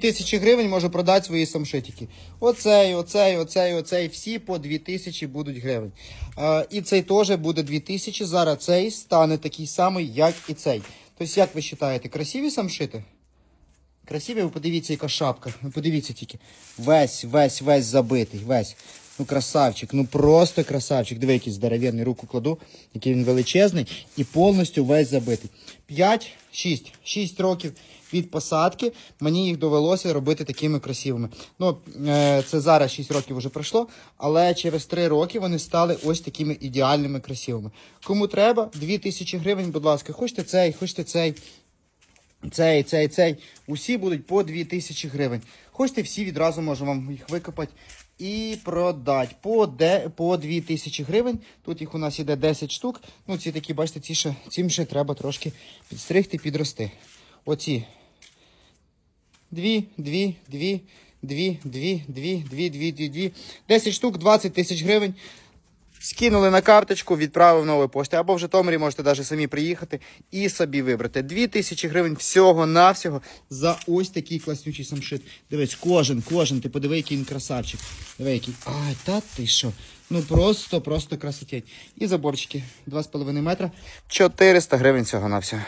тисячі гривень можу продати свої самшитики. Оцей, оцей, оцей, оцей, всі по 2000 будуть гривень. Е, і цей теж буде 2000. Зараз цей стане такий самий, як і цей. Тобто, як ви вважаєте, красиві самшити? Красиві, ви подивіться, яка шапка. Ви подивіться тільки. Весь, весь, весь забитий, весь. Ну, красавчик, ну просто красавчик. Диви, який здоровенний руку кладу, який він величезний і повністю весь забитий. 5, 6, 6 років від посадки мені їх довелося робити такими красивими. Ну, е, це зараз 6 років вже пройшло, але через 3 роки вони стали ось такими ідеальними красивими. Кому треба, 2000 гривень, будь ласка, хочете цей, хочете цей. Цей, цей, цей. Усі будуть по 2000 гривень. Хочете, всі відразу можу вам їх викопати і продати по, де, по 2000 гривень. Тут їх у нас іде 10 штук. Ну, ці такі, бачите, ці ще, цим ще треба трошки підстригти, підрости. Оці. Дві, дві, дві, дві, дві, дві, дві, дві, дві, дві. 10 штук, 20 тисяч гривень. Скинули на карточку, відправив нової пошти. Або в Житомирі можете навіть самі приїхати і собі вибрати. 2000 гривень всього-навсього за ось такий класнючий самшит. Дивись, кожен, кожен, ти подиви, який він красавчик. Диви, який. Ай, та ти що? Ну просто, просто красотень. І заборчики 2,5 метра. 400 гривень всього на всього.